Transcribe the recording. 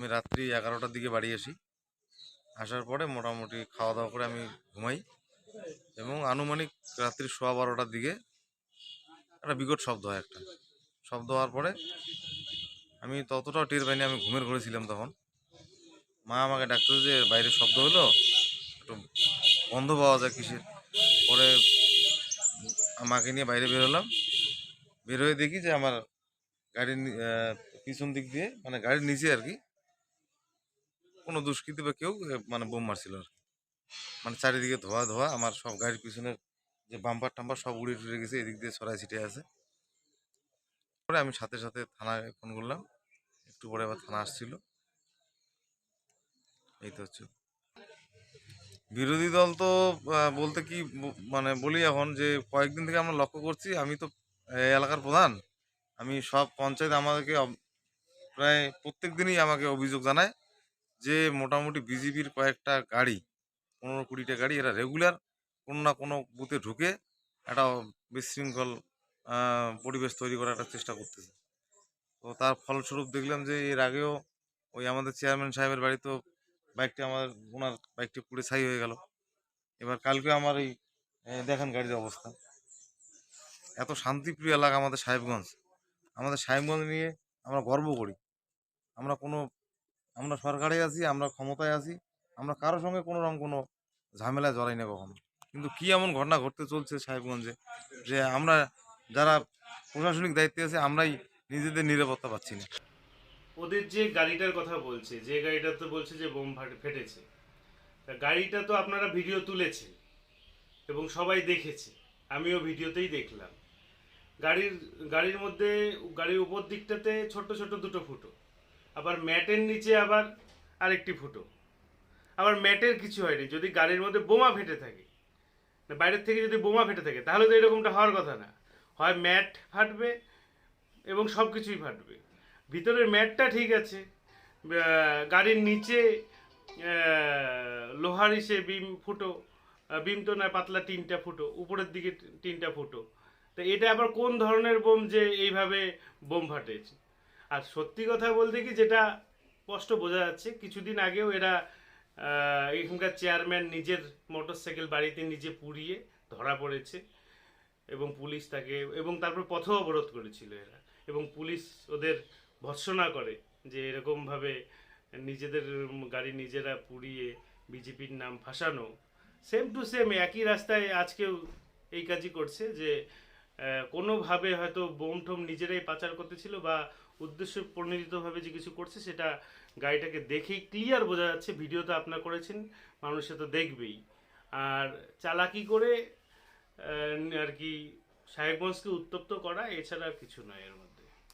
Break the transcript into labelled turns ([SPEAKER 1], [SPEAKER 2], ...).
[SPEAKER 1] আমি রাত্রি এগারোটার দিকে বাড়ি আসি। আসার পরে মোটামুটি খাওয়া দাওয়া করে আমি ঘুমাই এবং আনুমানিক রাত্রি সোয়া বারোটার দিকে একটা বিকট শব্দ হয় একটা। শব্দ হওয়ার পরে আমি ততটাও টের পাইনি, আমি ঘুমের ঘরে ছিলাম তখন। মা আমাকে ডাকতো যে, বাইরে শব্দ হলো? একটু বন্ধ পাওয়া যায় কিসের? পরে মাকে নিয়ে বাইরে বেরোলাম বের হয়ে দেখি যে, আমার গাড়ির পিছন দিক দিয়ে মানে গাড়ির নিচে আর কি কোনো দুষ্কৃতী বা কেউ মানে বোম মারছিল আর। মানে চারিদিকে ধোয়া ধোয়া, আমার সব গাড়ির পিছনের যে বাম্পার টাম্পার সব উড়ে টুড়ে গেছে, এদিক দিয়ে ছড়াই ছিটে আছে। পরে আমি সাথে সাথে থানায় ফোন করলাম, একটু পরে আবার থানা আসছিল। এই তো হচ্ছে। বিরোধী দল তো বলতে কি মানে বলি এখন যে কয়েকদিন থেকে আমরা লক্ষ্য করছি, আমি তো এলাকার প্রধান। আমি সব পঞ্চায়েত আমাদেরকে প্রায় প্রত্যেক দিনই আমাকে অভিযোগ জানায়। যে মোটামুটি বিজেপির কয়েকটা গাড়ি, পনেরো কুড়িটা গাড়ি এরা রেগুলার কোনো না কোনো বুথে ঢুকে একটা বিশৃঙ্খল পরিবেশ তৈরি করার একটা চেষ্টা করতেছে। তো তার ফলস্বরূপ দেখলাম যে এর আগেও ওই আমাদের চেয়ারম্যান সাহেবের বাড়িতেও বাইকটি আমার, ওনার বাইকটি পুড়ে ছাই হয়ে গেল। এবার কালকে আমার এই দেখেন গাড়ির অবস্থা। এত শান্তিপ্রিয় এলাকা আমাদের সাহেবগঞ্জ। আমাদের সাহেবগঞ্জ নিয়ে আমরা গর্ব করি। আমরা কোনো আমরা সরকারে আছি, আমরা ক্ষমতায় আছি, আমরা কারোর সঙ্গে কোনো রকম কোনো ঝামেলায় জড়াই না কখনো। কিন্তু কি এমন ঘটনা ঘটতে চলছে সাহেবগঞ্জে যে আমরা যারা প্রশাসনিক দায়িত্বে আছে, আমরাই নিজেদের নিরাপত্তা পাচ্ছি না?
[SPEAKER 2] ওদের যে গাড়িটার কথা বলছে, যে গাড়িটা তো বলছে যে বোম ফাট- ফেটেছে। গাড়িটা তো আপনারা ভিডিও তুলেছে এবং সবাই দেখেছে, আমিও ভিডিওতেই দেখলাম। গাড়ির গাড়ির মধ্যে, গাড়ির উপর দিকটাতে ছোট ছোট দুটো ফুটো। আবার ম্যাটের নিচে আবার আরেকটি ফুটো। আবার ম্যাটের কিছু হয়নি, যদি গাড়ির মধ্যে বোমা ফেটে থাকে। বাইরের থেকে যদি বোমা ফেটে থাকে, তাহলে তো এরকমটা হওয়ার কথা না। হয় ম্যাট ফাটবে এবং সব কিছুই ফাটবে। ভিতরের ম্যাটটা ঠিক আছে গাড়ির নিচে লোহার ইসে বিম ফুটো বিম তো নয়, পাতলা তিনটা ফুটো, উপরের দিকে তিনটা ফুটো। তো এটা আবার কোন ধরনের বোম যে এইভাবে বোম ফাটেছে? আর সত্যি কথা বলতে কি যেটা স্পষ্ট বোঝা যাচ্ছে, কিছুদিন আগেও এরা এখানকার চেয়ারম্যান নিজের মোটরসাইকেল বাড়িতে নিজে পুড়িয়ে ধরা পড়েছে এবং পুলিশ তাকে, এবং তারপর পথ অবরোধ করেছিল এরা। এবং পুলিশ ওদের ভৎসনা করে যে এরকমভাবে নিজেদের গাড়ি নিজেরা পুড়িয়ে বিজেপির নাম ফাঁসানো। সেম টু সেম একই রাস্তায় আজকেও এই কাজই করছে যে কোনোভাবে হয়তো বোম ঠোম নিজেরাই পাচার করতেছিল বা উদ্দেশ্য প্রণোদিতভাবে যে কিছু করছে সেটা গাড়িটাকে দেখেই ক্লিয়ার বোঝা যাচ্ছে ভিডিও তো আপনার করেছেন, মানুষে তো দেখবেই। আর চালাকি করে আর কি সাহেবগঞ্জকে উত্তপ্ত করা, এছাড়া আর কিছু নয় এর মধ্যে।